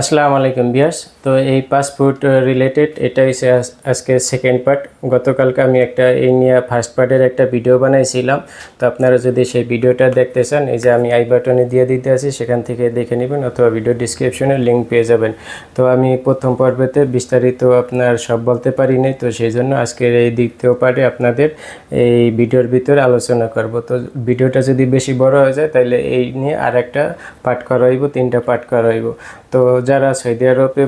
আসসালামু আলাইকুম বিয়াস তো এই পাসপোর্ট রিলেটেড এটা হচ্ছে আজ- আজকে সেকেন্ড পার্ট গতকালকে আমি একটা এই নিয়ে ফার্স্ট পার্টের একটা ভিডিও বানাইছিলাম। তো আপনারা যদি সেই ভিডিওটা দেখতে চান, এই যে আমি আই বাটনে দিয়ে দিতে আছি, সেখান থেকে দেখে নেবেন অথবা ভিডিও ডিসক্রিপশনে লিঙ্ক পেয়ে যাবেন। তো আমি প্রথম পর্বেতে বিস্তারিত আপনার সব বলতে পারি নাই, তো সেই জন্য আজকের এই দ্বিতীয় পার্টে আপনাদের এই ভিডিওর ভিতরে আলোচনা করব। তো ভিডিওটা যদি বেশি বড় হয়ে যায় তাহলে এই নিয়ে আর একটা পাঠ করা হইব, তিনটা পাঠ করা হইব। তো যারা সৌদি আরবে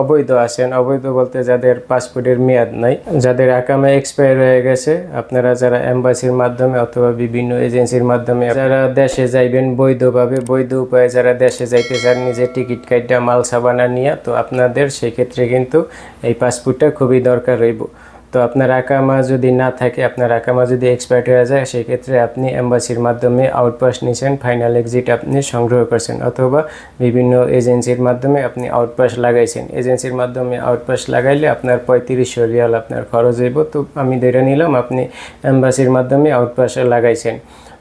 অবৈধ আছেন, অবৈধ বলতে যাদের পাসপোর্টের মেয়াদ নাই, যাদের আকামে এক্সপায়ার হয়ে গেছে, আপনারা যারা এম্বাসির মাধ্যমে অথবা বিভিন্ন এজেন্সির মাধ্যমে যারা দেশে যাইবেন বৈধভাবে, বৈধ উপায়ে যারা দেশে যাইতে চান, নিজের টিকিট কাইটা মাল সাবানা নিয়ে, তো আপনাদের সেক্ষেত্রে কিন্তু এই পাসপোর্টটা খুবই দরকার হইব তো আপনার আকামা যদি না থাকে, আপনার আকামা যদি এক্সপায়ার্ড হয়ে যায়, সেক্ষেত্রে আপনি এম্বাসির মাধ্যমে আউটপাস নিছেন ফাইনাল এক্সিট আপনি সংগ্রহ করছেন, অথবা বিভিন্ন এজেন্সির মাধ্যমে আপনি আউটপাস লাগাইছেন। এজেন্সির মাধ্যমে আউটপাস লাগাইলে আপনার পঁয়ত্রিশশো রিয়াল আপনার খরচ হইব। তো আমি ধরে নিলাম, আপনি এম্বাসির মাধ্যমে আউটপাস লাগাইছেন।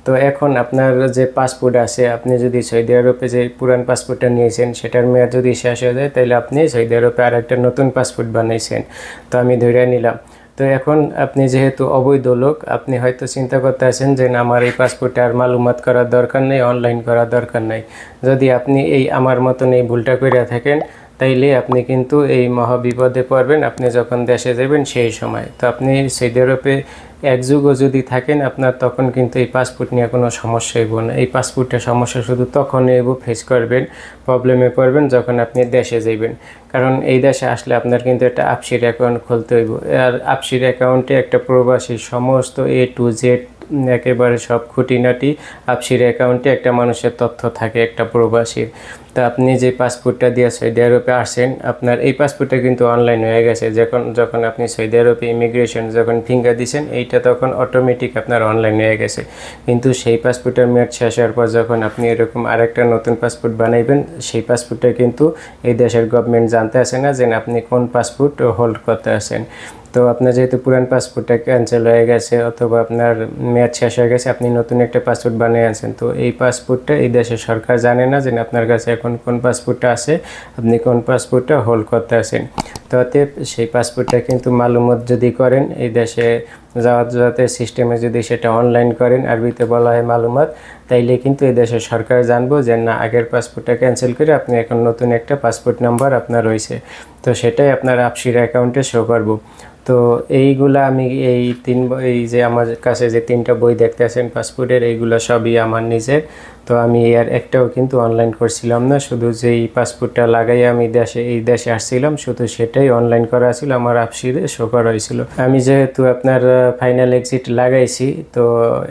তো এখন আপনার যে পাসপোর্ট আছে, আপনি যদি সৌদি আরবে যে পুরান পাসপোর্টটা নিয়েছেন, সেটার মেয়াদ যদি শেষ হয়ে যায় তাহলে আপনি সৌদি আরবে আর একটা নতুন পাসপোর্ট বানাইছেন। তো আমি ধরে নিলাম তো এখন আপনি যেহেতু অবৈধ লোক, আপনি হয়তো চিন্তা করতে আছেন যে, না, আমার এই পাসপোর্টে আর মালুমাত করার দরকার নেই, অনলাইন করার দরকার নেই। যদি আপনি এই আমার মতন এই ভুলটা করে থাকেন, তাইলে আপনি কিন্তু এই মহাবিপদে পড়বেন। আপনি যখন দেশে যাবেন সেই সময়। তো আপনি সৌদি আরবে এক যুগও যদি থাকেন, আপনার তখন কিন্তু এই পাসপোর্ট নিয়ে কোনো সমস্যা হইব না। এই পাসপোর্টের সমস্যা শুধু তখন এবো ফেস করবেন প্রবলেমে পড়বেন, যখন আপনি দেশে যাইবেন। কারণ এই দেশে আসলে আপনার কিন্তু একটা আপসির অ্যাকাউন্ট খুলতে হইব। আর আপসির অ্যাকাউন্টে একটা প্রবাসী, সমস্ত এ টু জেড একেবারে সব খুঁটিনাটি আপসির অ্যাকাউন্টে একটা মানুষের তথ্য থাকে, একটা প্রবাসীর। তা আপনি যে পাসপোর্টটা দিয়ে সৌদি আরবে আসেন আপনার এই পাসপোর্টটা কিন্তু অনলাইন হয়ে গেছে। যখন যখন আপনি সৌদি আরবে ইমিগ্রেশন যখন ফিঙ্গার দিছেন, এইটা তখন অটোমেটিক আপনার অনলাইন হয়ে গেছে। কিন্তু সেই পাসপোর্টের মেয়াদ শেষ হওয়ার পর যখন আপনি এরকম আরেকটা নতুন পাসপোর্ট বানাইবেন, সেই পাসপোর্টটা কিন্তু এই দেশের গভর্নমেন্ট জানতে আসে না যে আপনি কোন পাসপোর্ট হোল্ড করতে আসেন। তো আপনার যেহেতু পুরান পাসপোর্টটা ক্যান্সেল হয়ে গেছে অথবা আপনার মেয়াদ শেষ হয়ে গেছে, আপনি নতুন একটা পাসপোর্ট বানিয়ে আনছেন। তো এই পাসপোর্টটা এই দেশের সরকার জানে না যে আপনার কাছে এখন কোন পাসপোর্টটা আছে, আপনি কোন পাসপোর্টটা হোল্ড করতে আছেন। তো সেই পাসপোর্টটা কিন্তু মালুমত যদি করেন, এই দেশে যাওয়ার যাতে সিস্টেমে যদি সেটা অনলাইন করেন, আরবিতে বলা হয় মালুমাত, তাইলে কিন্তু এই দেশের সরকার জানব যে না, আগের পাসপোর্টটা ক্যান্সেল করে আপনি এখন নতুন একটা পাসপোর্ট নাম্বার আপনার রয়েছে। তো সেটাই আপনার আপসির অ্যাকাউন্টে শো করব। তো এইগুলা আমি এই তিন এই যে আমার কাছে যে তিনটা বই দেখতে আছেন পাসপোর্টের এইগুলো সবই আমার নিজের। তো আমি আর একটাও কিন্তু অনলাইন করছিলাম না, শুধু যেই পাসপোর্টটা লাগাই আমি দেশে, এই দেশে আসছিলাম, শুধু সেটাই অনলাইন করা ছিল, আমার আপসিরে শো করা হয়েছিল। আমি যেহেতু আপনার ফাইনাল এক্সিট লাগাইছি, তো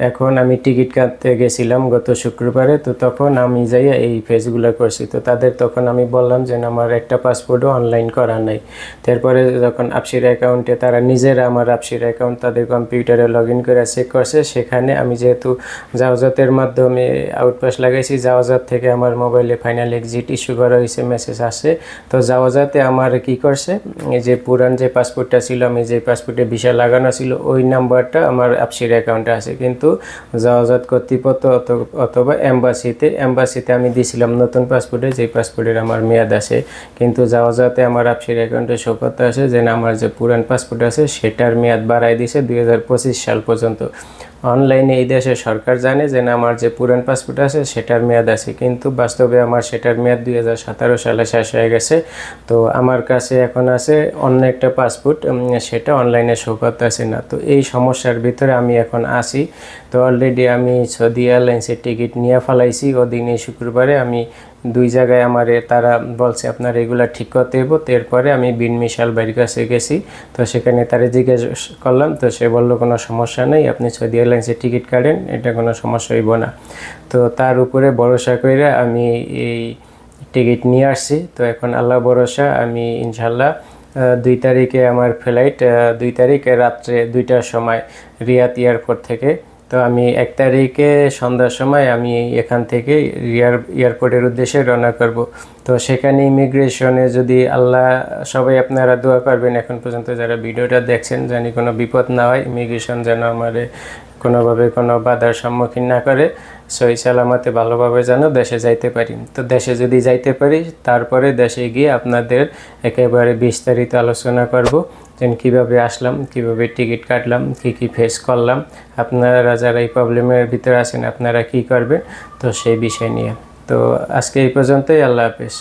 এখন আমি টিকিট কাটতে গেছিলাম গত শুক্রবারে, তো তখন আমি যাই এই ফেজগুলো করছি। তো তাদের তখন আমি বললাম যে আমার একটা পাসপোর্টও অনলাইন করা নাই। তারপরে যখন আপসির অ্যাকাউন্টে তারা নিজেরা আমার আপসির অ্যাকাউন্ট তাদের কম্পিউটারে লগ ইন করে চেক করছে, সেখানে আমি যেহেতু জাওজাতের মাধ্যমে আউটপাস লাগাইছি জাওজাত থেকে আমার মোবাইলে ফাইনাল এক্সিট ইস্যু করা হয়েছে মেসেজ আসে তো জাওজাতে আমার কি করছে, এই যে পুরান যে পাসপোর্টটা ছিল, আমি যে পাসপোর্টে ভিসা লাগানো ছিল, ওই নাম্বারটা আমার আপসির অ্যাকাউন্টে আছে। কিন্তু জাওজাত কর্তৃপক্ষ অথ- অথবা এম্বাসিতে এম্বাসিতে আমি দিয়েছিলাম নতুন পাসপোর্টে যে পাসপোর্টের আমার মেয়াদ আছে। কিন্তু জাওজাতে আমার আপসির অ্যাকাউন্টে শো আসে যে, আমার যে পুরান পাসপোর্ট আছে, সেটার মেয়াদ বাড়াই দিছে দুই সাল পর্যন্ত। অনলাইনে এই দেশের সরকার জানে যে না, আমার যে পুরান পাসপোর্ট আছে সেটার মেয়াদ আছে। কিন্তু বাস্তবে আমার সেটার মেয়াদ দুই হাজার সতেরো সালে শেষ হয়ে গেছে। তো আমার কাছে এখন আছে অন্য একটা পাসপোর্ট সেটা অনলাইনে শো করতে আসে না। তো এই সমস্যার ভিতরে আমি এখন আসি তো অলরেডি আমি সৌদি এয়ারলাইন্সের টিকিট নিয়ে ফেলাইছি। ওদিন এই শুক্রবারে আমি দুই জায়গায় আমার তারা বলছে, আপনার এগুলা ঠিক করতে হইব। তো এরপরে আমি বিন মিশাল বাড়ির কাছে গেছি। তো সেখানে তারা জিজ্ঞেস করলাম, তো সে বলল, কোনো সমস্যা নেই, আপনি সৌদি এয়ারলাইন্সের টিকিট কাটেন, এটা কোনো সমস্যা হইব না। তো তার উপরে ভরসা করে আমি এই টিকিট নিয়ে আসছি। তো এখন আল্লাহ ভরসা, আমি ইনশাল্লাহ দুই তারিখে আমার ফ্লাইট দুই তারিখে রাত্রে দুইটার সময় রিয়াদ এয়ারপোর্ট থেকে তো আমি এক তারিখে সন্ধ্যার সময় আমি এখান থেকে এয়ার, এয়ারপোর্টের উদ্দেশ্যে রওনা করব। তো সেখানে ইমিগ্রেশনে যদি আল্লাহ, সবাই আপনারা দোয়া করবেন, এখন পর্যন্ত যারা ভিডিওটা দেখছেন, জানি কোনো বিপদ না হয় ইমিগ্রেশন যেন আমার কোনোভাবে কোনো বাধার সম্মুখীন না করে। সই সালামতে ভালোভাবে যেন দেশে যাইতে পারি। তো দেশে যদি যাইতে পারি, তারপরে দেশে গিয়ে আপনাদের একেবারে বিস্তারিত আলোচনা করব যেন কীভাবে আসলাম, কীভাবে টিকিট কাটলাম, কি কি ফেস করলাম, আপনারা যারা এই প্রবলেমের ভিতরে আছেন, আপনারা কি করবেন? তো সেই বিষয় নিয়ে। তো আজকে এই পর্যন্তই, আল্লাহ হাফেজ।